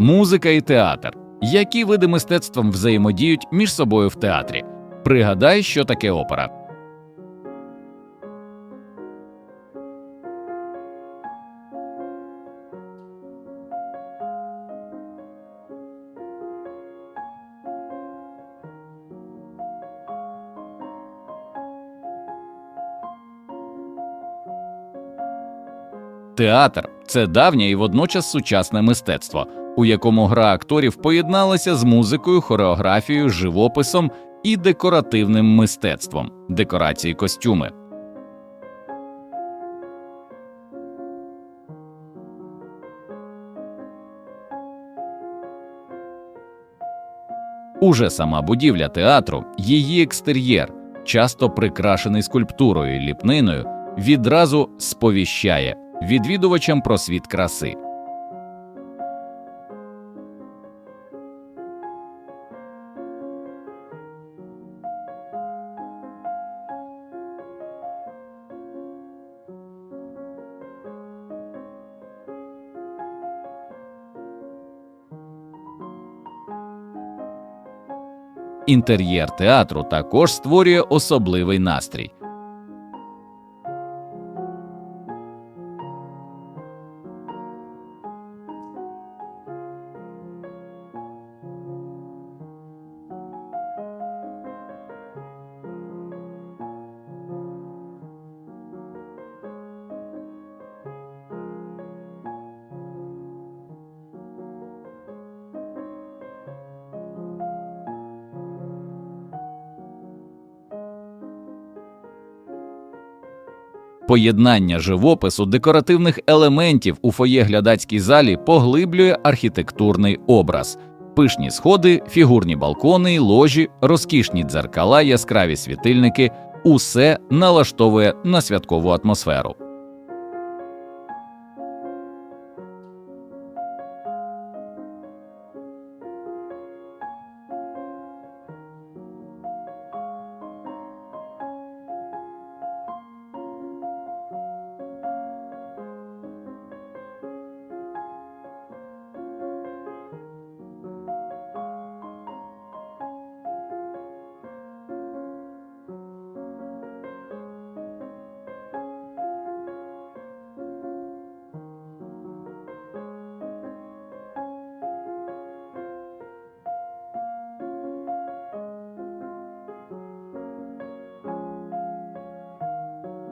Музика і театр. Які види мистецтвом взаємодіють між собою в театрі? Пригадай, що таке опера. Театр це давнє і водночас сучасне мистецтво, у якому гра акторів поєдналася з музикою, хореографією, живописом і декоративним мистецтвом, декорації костюми. Уже сама будівля театру, її екстер'єр, часто прикрашений скульптурою і ліпниною, відразу сповіщає відвідувачам про світ краси. Інтер'єр театру також створює особливий настрій. Поєднання живопису декоративних елементів у фоє глядацькій залі поглиблює архітектурний образ. Пишні сходи, фігурні балкони, ложі, розкішні дзеркала, яскраві світильники усе налаштовує на святкову атмосферу.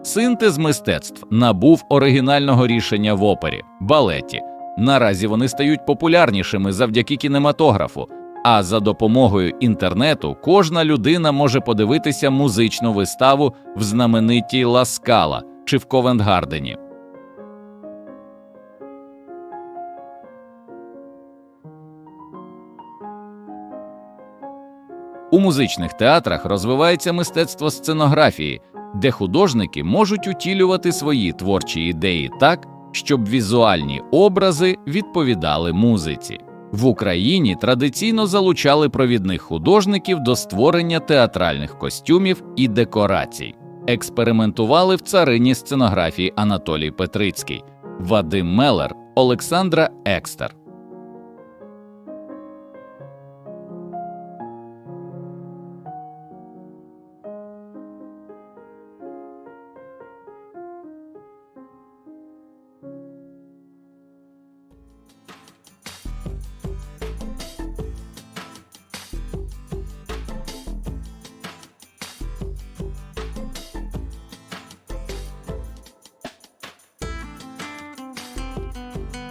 Синтез мистецтв набув оригінального рішення в опері балеті. Наразі вони стають популярнішими завдяки кінематографу. А за допомогою інтернету кожна людина може подивитися музичну виставу в знаменитій Ласкала чи в Ковентгардені. У музичних театрах розвивається мистецтво сценографії, де художники можуть утілювати свої творчі ідеї так, щоб візуальні образи відповідали музиці. В Україні традиційно залучали провідних художників до створення театральних костюмів і декорацій. Експериментували в царині сценографії Анатолій Петрицький, Вадим Мелер, Олександра Екстер.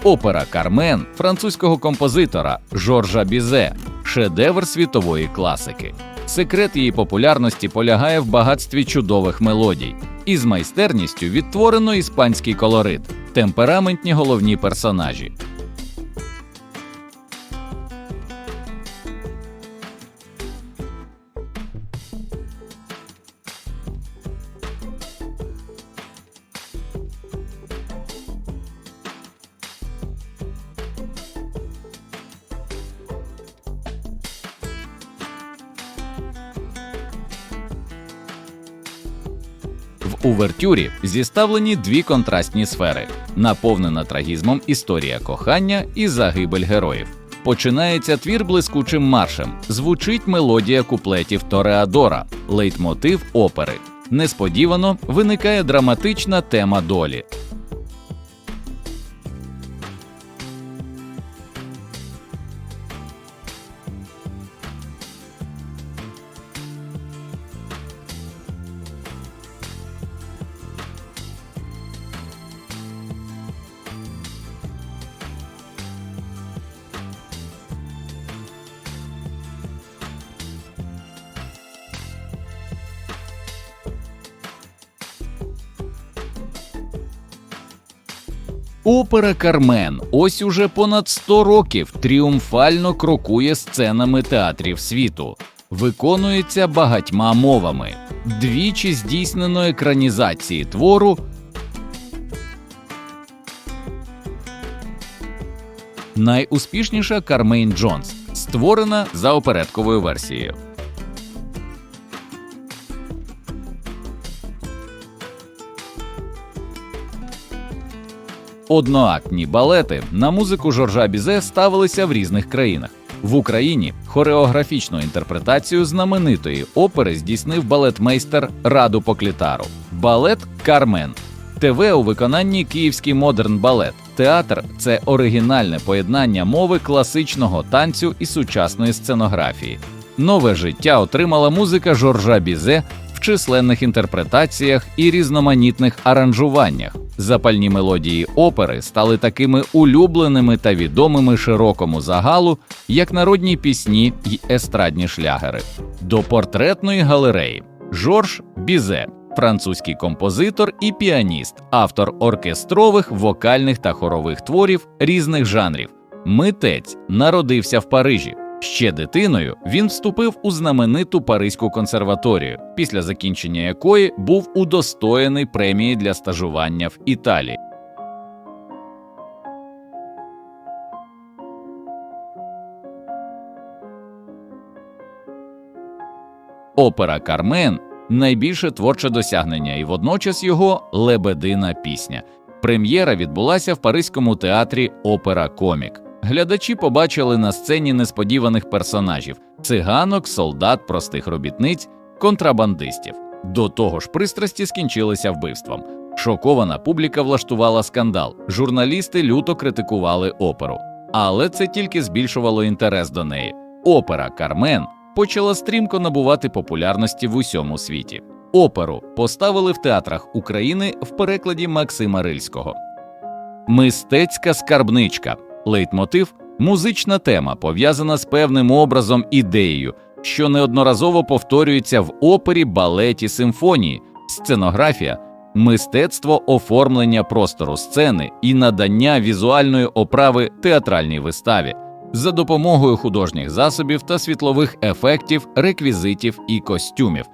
Опера Кармен французького композитора Жоржа Бізе, шедевр світової класики. Секрет її популярності полягає в багатстві чудових мелодій, і з майстерністю відтворено іспанський колорит, темпераментні головні персонажі. Увертюрі зіставлені дві контрастні сфери, наповнена трагізмом історія кохання і загибель героїв. Починається твір блискучим маршем, звучить мелодія куплетів Тореадора, лейтмотив опери. Несподівано виникає драматична тема долі. Опера Кармен ось уже понад 100 років тріумфально крокує сценами театрів світу, виконується багатьма мовами. Двічі здійснено екранізації твору. Найуспішніша Кармейн Джонс, створена за оперетковою версією. Одноактні балети на музику Жоржа Бізе ставилися в різних країнах. В Україні хореографічну інтерпретацію знаменитої опери здійснив балетмейстер Раду Поклітару. Балет Кармен. ТВ у виконанні Київський модерн балет. Театр це оригінальне поєднання мови класичного танцю і сучасної сценографії. Нове життя отримала музика Жоржа Бізе в численних інтерпретаціях і різноманітних аранжуваннях. Запальні мелодії опери стали такими улюбленими та відомими широкому загалу, як народні пісні й естрадні шлягери. До портретної галереї Жорж Бізе, французький композитор і піаніст, автор оркестрових, вокальних та хорових творів різних жанрів. Митець народився в Парижі. Ще дитиною він вступив у знамениту Паризьку консерваторію, після закінчення якої був удостоєний премії для стажування в Італії. Опера Кармен найбільше творче досягнення, і водночас його лебедина пісня. Прем'єра відбулася в Паризькому театрі Опера Комік. Глядачі побачили на сцені несподіваних персонажів: циганок, солдат, простих робітниць, контрабандистів. До того ж, пристрасті скінчилися вбивством. Шокована публіка влаштувала скандал. Журналісти люто критикували оперу, але це тільки збільшувало інтерес до неї. Опера Кармен почала стрімко набувати популярності в усьому світі. Оперу поставили в театрах України в перекладі Максима Рильського. Мистецька скарбничка лейтмотив музична тема, пов'язана з певним образом ідеєю, що неодноразово повторюється в опері, балеті, симфонії, сценографія, мистецтво оформлення простору сцени і надання візуальної оправи театральній виставі за допомогою художніх засобів та світлових ефектів, реквізитів і костюмів.